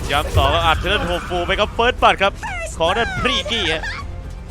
นย้ำต่อก็อัดเทเลนโฮฟูไปกับเฟิร์สบัตครับ ของนั่นพรีกี้ฮะ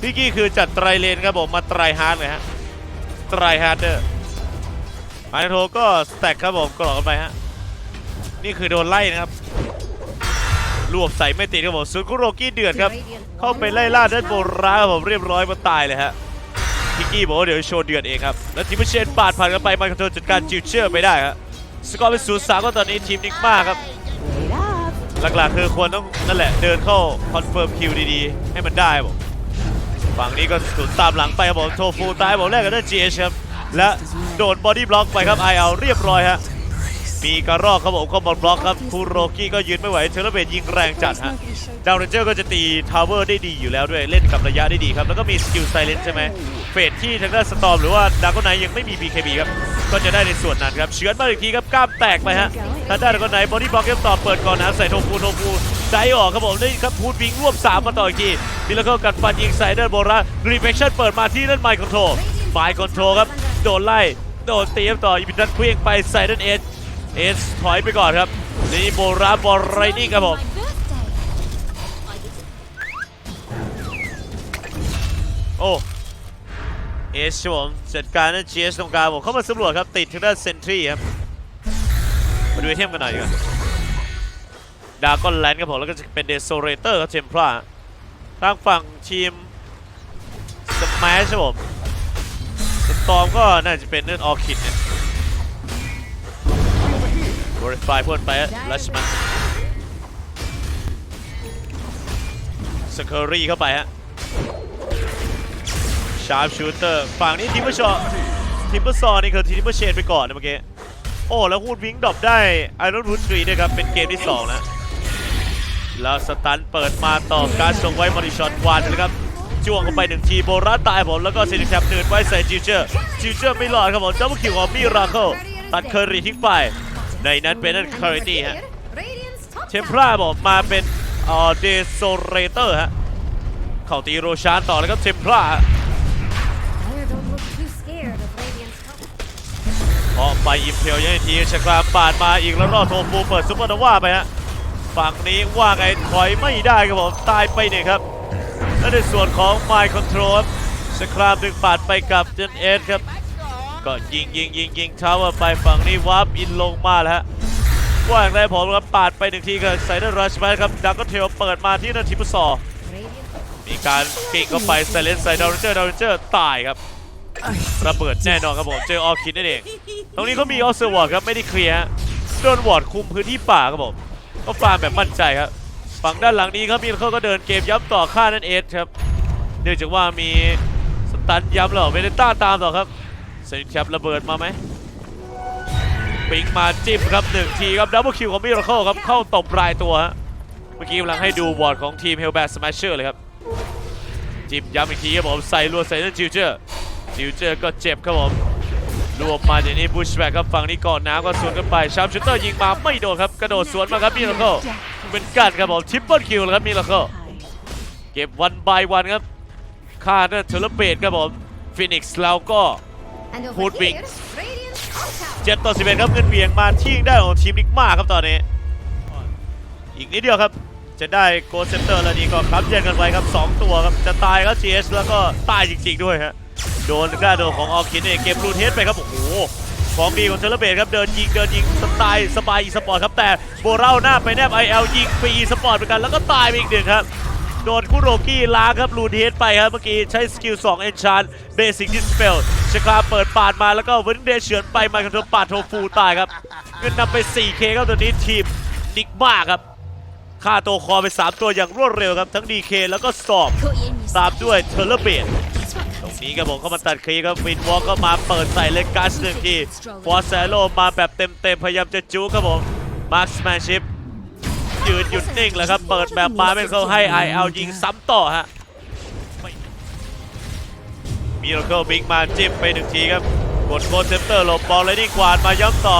พรีกี้คือจัดไตรเลนครับผมมาไตรฮาร์ดเลยฮะไตรฮาร์ดเดอร์มาโทก็สแต็กครับผมกรอกกันไปฮะนี่คือโดนไล่นะครับรวบใส่ไม่ติดครับผมซุนคุโรกี้เดือดครับ เข้าไปไล่ล่าด้านโบราณครับผมเรียบร้อยมาตายเลยฮะพิกกี้บอกว่าเดี๋ยวโชว์เดือดเองครับ แล้วทีมเชนปาดผ่านกันไปมาคอนโทรลจัดการจิวเชอร์ไปได้ครับสกอร์เป็นศูนย์สามก็ตอนนี้ทีมนิกมาครับ หลักๆคือควรต้องนั่นแหละเดินเข้าคอนเฟิร์มคิวดีๆ ให้มันได้บอกฝั่งนี้ก็สุดตามหลังไปครับผมโทฟูตายบอกแรกกันด้วย GH ครับและโดนบอดี้บล็อกไปครับไอเอาเรียบร้อยฮะ มีกระรอกครับผมก็บอลบล็อกครับคูโรกี้ก็ยืนไม่ไหวเทเลเบตยิงแรงจัดฮะดาวเรนเจอร์ก็จะตีทาวเวอร์ได้ดีอยู่แล้วด้วยเล่นกับระยะได้ดีครับ แล้วก็มีสกิลไซเลนใช่ไหมเฟสที่ทางด้านสตอมหรือว่าดาร์กไนยังไม่มี BKB ครับ ก็จะได้ในส่วนนั้นครับเฉือนมาอีกทีครับกล้ามแตกไปฮะทางด้านดาร์กไนบอดี้บล็อกเก็ต่อเปิดก่อนนะใส่โทฟูโทฟูใจออกครับผมได้ครับพูดวิงรวบสามมาต่ออีกทีมิลเลอร์กัดฟันยิงใส่เดินโบรารีเฟคชั่นเปิดมาที่นั่นไมค์คอนโทรไมค์คอนโทรครับโดนไล่โดนตีครับต่ออีพิทันเคลี้ยงไปใส่ด้านเอ เอสถอยไปก่อนครับนี่โบราบอลไรนี่ครับผมโอ้เอชครับผมจัดการนั่นเจสตรงกลางผมเข้ามาสำรวจครับติดทางด้านเซนทรีครับมาดูไอเทมกันหน่อยกว่าดาก้อนแลนด์ครับผมแล้วก็จะเป็นเดโซเรเตอร์ครับเทมพลาทางฝั่งทีมสมาชครับผมสตอมก็น่าจะเป็นเรื่องออคิดเนี่ย บริฟายพ่นไปลัชมันสเคอรี่เข้าไปฮะชาร์ปชูเตอร์ฝั่งนี้ทิมเปอร์ชอทิมเปอร์ซอนี่คือทิมเปอร์เชนไปก่อนนะเมื่อกี้โอ้ แล้วฮูดวิงดรอปได้ไอรอนฮูดทรีด้วยครับ เป็นเกมที่2นะแล้วสตันเปิดมาต่อการส่งไว้มอริชอนวานเลยครับจ้วงเข้าไปหนึ่งทีโบราตายผมแล้วก็เซนิแคปเนินไว้ใส่จิวเจอร์จิวเจอร์ไม่รอดครับผมจับคิวของมิราเคิลตัดเคอรี่ทิ้งไป ในนั้นเป็นนั่นคาริตี้ฮะเทมพราบอกมาเป็นเอ่อเดโซเรเตอร์ฮะเข้าตีโรชานต่อแล้วครับเทมพราออกไปอิมเพลยังอีกทีชกรามปาดมาอีกแล้วรอดโทฟูเปิดซุปเปอร์โนวาไปฮะฝั่งนี้ว่าไงถอยไม่ได้ครับผมตายไปหนึ่งครับและในส่วนของไมค์คอนโทรลสครามดึงปาดไปกับเจนเอสครับ ก็ยิงยิงยิงยิงเท้าไปฝั่งนี้วาร์ปอินลงมาแล้วฮะว่าอย่างไรผมครับปาดไปหนึ่งทีกับไซเดอร์รัชไปครับดักก็เทลเปิดมาที่นันทิปซอมีการกิ่งเข้าไปไซเลนไซดาวเรนเจอร์ดาวเรนเจอร์ตายครับระเบิดแน่นอนครับผมเจอออคิดนั่นเองตรงนี้เขามีออสเซอร์วอร์ดครับไม่ได้เคลียร์โดนวอร์ดคุมพื้นที่ป่าครับผมก็ฟาร์มแบบมั่นใจครับฝั่งด้านหลังนี้ครับมีเขาก็เดินเกมย้ำต่อฆ่านั่นเอสครับเนื่องจากว่ามีสตันย้ำแล้วเวเนต้าตามต่อครับ เซนแคประเบิดมาไหมปิงมาจิ้มครับหนึ่งทีครับดับเบิลคิวของมิราเคิลครับเข้าตบปลายตัวฮะเมื่อกี้กำลังให้ดูวอร์ดของทีมเฮลแบทสมาชเชอร์เลยครับจิ้มย้ำอีกทีครับผมใส่รัวใส่นั่นจิวเจอร์จิวเจอร์ก็เจ็บครับผมรวมมาอย่างนี้บุชแบกครับฝั่งนี้ก่อนน้ำก็สวนกันไปชามชูเตอร์ยิงมาไม่โดนครับกระโดดสวนมาครับมิราเคิลเป็นกันครับผมทริปเปิลคิวเลยครับมิราเคิลเก็บวันบายวันครับค่าเนอร์เทเลเบตครับผมฟินิกซ์แล้วก็ Hood wing. 7ต่อ11ครับเงินเวียงมาที่ได้ของทีมนิกมาครับตอนนี้ อีกนิดเดียวครับ จะได้โกเซนเตอร์แล้วนี่ก็ครับแยกกันไว้ครับ 2 ตัวครับ จะตายครับ GS แล้วก็ตายจริงๆด้วยฮะ โดนกล้าโดนของออคินเนี่ยเก็บรูเทสไปครับ โอ้โหของดีของเทเลเบตครับ เดินยิงเดินยิงสไตล์สบายอีสปอร์ตครับ แต่โบเร่าหน้าไปแนบ IL ยิงฟรีอีสปอร์ตเหมือนกันแล้วก็ตายไปอีกหนึ่งครับโดนคุโรกี้ล้างครับรูเทสไปครับเมื่อกี้ใช้สกิล2 Enchant Basic Dispel ชคราเปิดปาดมาแล้วก็เวนเดเฉือนไปมาคันโดปาดโทฟูตายครับเงินนำไป 4K ครับตัวนี้ทีมนิกมาครับฆ่าตัวคอไป 3 ตัวอย่างรวดเร็วครับ ทั้ง DK แล้วก็สอบตามด้วยเทเลเบตตรงนี้ครับผมเข้ามาตัดคลีครับวินวอลก็มาเปิดใส่เลกัสหนึ่งทีฟอร์แซโลมาแบบเต็มๆพยายามจะจูครับผมมาร์คสแมนชิพยืนหยุดนิ่งแล้วครับ เปิดแบบมาไม่เข้าให้ IL ยิงซ้ำต่อฮะ มีโรเคิลบิ๊กมาจิ้มไปหนึ่งทีครับ กดโคเซปเตอร์หลบบอลเลยนี่กวาดมาย้ำต่อ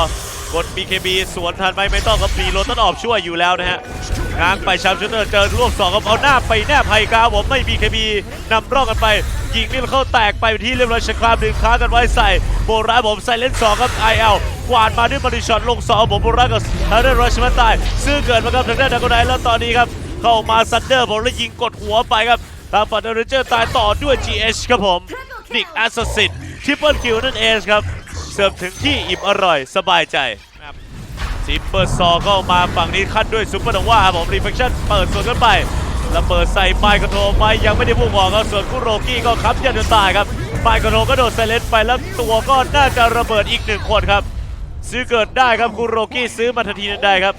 กด BKB สวนทันไหมไม่ต้องกับปีโรต้นออกช่วยอยู่แล้วนะฮะง้างไปชามชูเตอร์เจอรวบสองกับเอาหน้าไปแนบไฮกาผมไม่ BKB นำร่องกันไป ยิงนี่เข้าแตกไปที่เรียบร้อยชครามดึงค้ากันไว้ใส่โบราผมใส่เล่นสองครับ IL กวาดมาด้วยมาริชอตลงสองผมโบราณกับทางด้านรัชมันตาย ซึ่งเกิดมากับทางด้านดากอนไนแล้วตอนนี้ครับเข้ามาซันเดอร์ผมแล้วยิงกดหัวไปครับทางฝั่งเดนเจอร์ตายต่อด้วย GH ครับผม นิกแอสซัสซินทริปเปิลคิวนั่นเองครับเสิร์ฟถึงที่อิ่มอร่อยสบายใจซิปเปอร์ซอเข้ามาฝั่งนี้คัดด้วยซุปเปอร์โนวาครับผมรีเฟคชั่นเปิดสวนกันไปแล้วเปิดใส่ไมค์คอนโทรไมค์ยังไม่ได้พุ่งออกครับส่วนคุโรกี้ก็ค้ำยันจนตายครับไมค์คอนโทรก็โดดไซเลนไปแล้วตัวก็น่าจะระเบิดอีกหนึ่งคนครับ ซื้อเกิดได้ครับคุโรกี้ซื้อมาทันทีทันใดครับ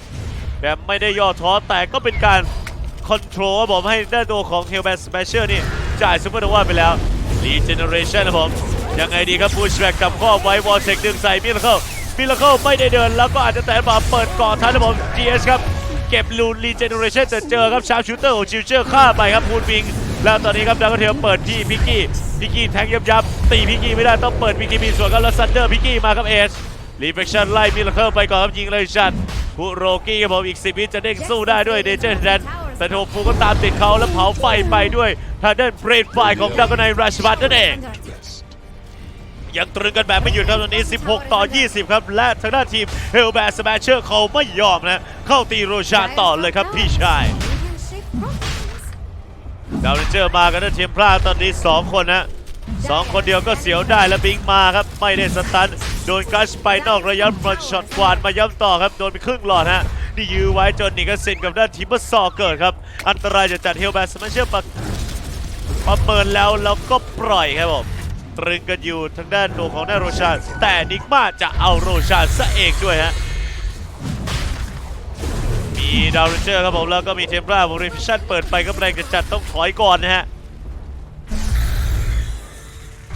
แบบไม่ได้ย่อท้อแต่ก็เป็นการคอนโทรลครับผมให้ได้ตัวของเฮลแบนสเปเชียลนี่จ่ายซูเปอร์โนวาไปแล้ว รีเจเนเรชันครับผมยังไงดีครับบูชแบกกับข้อไว้วอลเทคดึงใส่มิลเคิลมิลเคิลไม่ได้เดิน แล้วก็อาจจะแต่มาเปิดก่อนทันครับผม GS ครับ เก็บลูนรีเจเนเรชันจะเจอครับชาร์ชูเตอร์ของชิวเชอร์ฆ่าไปครับพูนวิง แล้วตอนนี้ครับดักเทลเปิดที่พิกกี้พิกกี้แทงยับยับตีพิกกี้ไม่ได้ต้องเปิดพิกกี้มีส่วนครับแล้วซันเดอร์พิกกี้มาครับเอสรีเฟคชั่นไล่มิลเคิลไปก่อนครับยิงเลยชัดคุโรกี้ครับผมอีกสิบวิจะเด้งสู้ได้ด้วยเดเจอร์แดน แต่โทฟูก็ตามติดเขาแล้วเผาไฟไปด้วยทางด้านเบรดไฟของดักกนายราชบัตนั่นเองยังตรึงกันแบบไม่หยุดครับตอนนี้ 16 ต่อ 20 ครับ และทางด้านทีมเฮลแบร์สแมชเชอร์เขาไม่ยอมนะ เข้าตีโรชานต่อเลยครับพี่ชายดาวเรนเจอร์มากันด้วยทีมพลาดตอนนี้ 2 คนนะสองคนเดียวก็เสียวได้แล้วบิงมาครับ ไม่ได้สตัน โดนกัชไปนอกระยะมันช็อตกวาดมาย้ำต่อครับ โดนไปครึ่งหลอดฮะ นี่ยื้อไว้จนนิกเซนกับด้านทีมเบอร์ซอเกิดครับ อันตรายจะจัดเฮลแบสมชเชอร์ประประเมินแล้วแล้วก็ปล่อยครับผมตรึงกันอยู่ทางด้านตัวของหน้าโรชานแต่นิกมาจะเอาโรชานซะเองด้วยฮะมีดาวเรนเจอร์ครับผมแล้วก็มีเทมปราบริฟิชันเปิดไปก็แรงจะจัดต้องถอยก่อนนะฮะ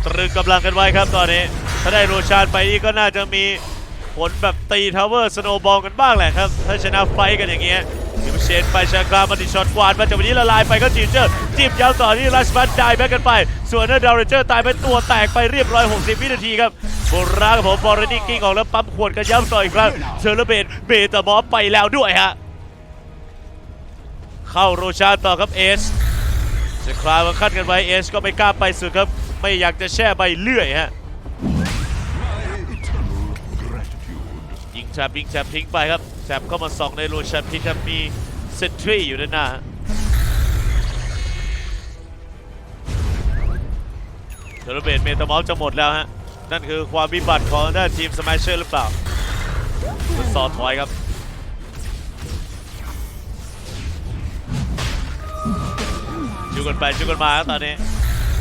ตรึงกำลังกันไว้ครับตอนนี้ ถ้าได้โรชานไปนี่ก็น่าจะมี ผลแบบตีทาวเวอร์สโนบอลกันบ้างแหละครับ ถ้าชนะไฟกันอย่างเงี้ยดิมเชนไปชากรามาดิช็อตกวาดมาจากวันนี้ละลายไปก็จีเจอร์จิ้มยาวต่อที่รัชบัตได้แบ็กกันไป ส่วนนั้นดาวเรเจอร์ตายไปตัวแตกไปเรียบร้อย 60 วินาทีครับโบราครับผมบอรนนิ่กิ้งออกแล้วปั๊มขวดกันย้ำต่ออีกครั้งเซอร์เบตเบตามอฟไปแล้วด้วยฮะเข้าโรชานต่อครับเอสจะคลามาคัดกันไว้เอสก็ไม่กล้าไปสุดครับ ไม่อยากจะแช่ใบเลื่อยฮะ ยิงแชมป์ยิงแชมป์ทิ้งไปครับแชมป์เข้ามาส่องในโรชานพิกครับมีเซนทรีอยู่ด้านหน้าเทอร์เบตเมตามอฟจะหมดแล้วฮะ นั่นคือความวิบัติของด้านทีมสมัชเชอร์หรือเปล่าสอดถอยครับจุกันไปจุกันมาครับตอนนี้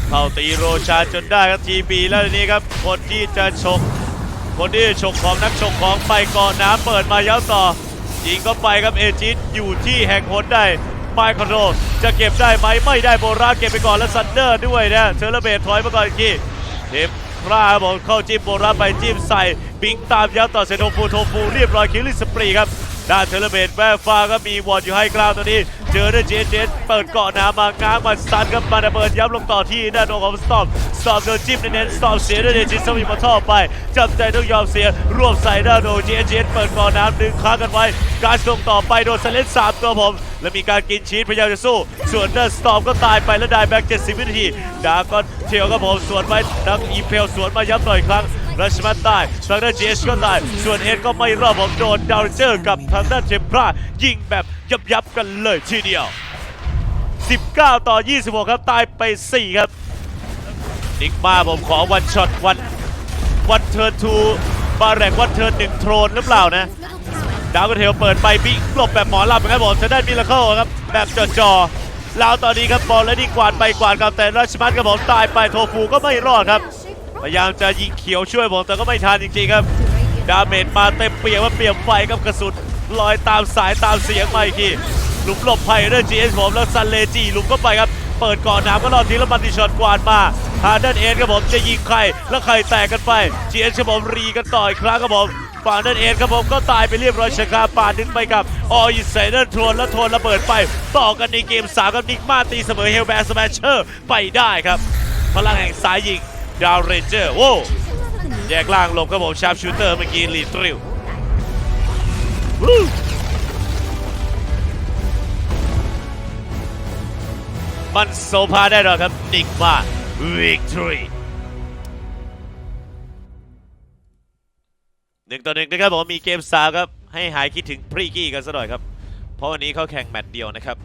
เข้าตีโรชาจนได้ครับทีบีแล้วทีนี้ครับ คนที่จะฉก คนที่ฉกของนักฉกของไปก่อนน้ำเปิดมาย้ำต่อยิงก็ไปครับเอจิตอยู่ที่แห่งหนได้ไมค์คอนโทรจะเก็บได้ไหมไม่ได้โบราเก็บไปก่อนแล้วซันเดอร์ด้วยนะเทอร์เบตถอยมาก่อนอีกทีเทปพราบผมเข้าจิ้มโบราไปจิ้มใส่บิงตามย้ำต่อเซโนฟูโทฟูเรียบร้อยคิลลิสปรีครับด้านเทเลเบตแม่ฟ้าก็มีวอร์ดอยู่ให้กราวตัวนี้ เจอด้วยเจเจเปิดเกาะน้ำมาง้างมาซันครับมาระเบิดย้ำลงต่อที่ด้านของสตอมสตอมโดนจิ้มเน้นสตอมเสียด้วยเดจิสมีมาท่อไปจำใจต้องยอมเสียรวบใส่ด้านโดเจเจเปิดเกาะน้ำดึงค้างกันไว้ การส่งต่อไปโดนเซเลนสามตัวผม แล้วมีการกินชีสพยายามจะสู้ ส่วนด้านสตอมก็ตายไปแล้วได้แบ็ก70วินาทีดาก็เทียวครับผมสวนไปนักอีเพลสวนมาย้ำต่ออีกครั้ง รัชมันตายทางด้านเจสก็ตาย ส่วนเอ็ดก็ไม่รอดผมโดนดาวเจอร์กับทางด้านเทมพรายิงแบบยับยับกันเลยทีเดียว 19 ต่อ 26 ครับ ตายไป 4 ครับนิกมาผมขอวันช็อตวันวันเทิร์นทูบาแรกวันเทิร์นหนึ่งโทรนหรือเปล่านะ ดาวกระเทลเปิดไปบิ๊กหลบแบบหมอลำนะครับผมจะได้มิลเคิลครับ แบบจอๆแล้วตอนนี้ครับบอลและนี่กวาดไปกวาดกับแต่ราชมัตกับผมตายไปโทฟูก็ไม่รอดครับ พยายามจะยิงเขียวช่วยผมแต่ก็ไม่ทันจริงๆครับ ดาเมจมาเต็มเปี่ยมว่าเปี่ยมไฟกับกระสุนลอยตามสายตามเสียงมาอีกทีหลุมหลบภัยด้วย GS ผมแล้วซันเลจีหลุมก็ไปครับ เปิดก่อนน้ำก็รอดทีแล้วมันดิช็อตกวาดมาหาด้านเอ็นครับผมจะยิงใครแล้วใครแตกกันไป GS ครับผมรีกันต่ออีกครั้งครับผมฝั่งด้านเอ็นครับผมก็ตายไปเรียบร้อยชะกาปาดดึงไปกับออยิเซเดอร์ทวนแล้วทวนระเบิดไป ต่อกันในเกมสามกับนิกมาตีเสมอเฮลแบร์สแมชเชอร์ไปได้ครับ พลังแห่งสายยิง ดาวเรนเจอร์โว้แยกล่างลบครับผมชาร์ปชูเตอร์เมื่อกี้ลีดริวมันโซพาได้หรอครับ นิกมาวิกตอรีหนึ่งต่อหนึ่งนะครับผมมีเกมสามครับ ให้หายคิดถึงพรีกี้กันซะหน่อยครับ เพราะวันนี้เขาแข่งแมตช์เดียวนะครับ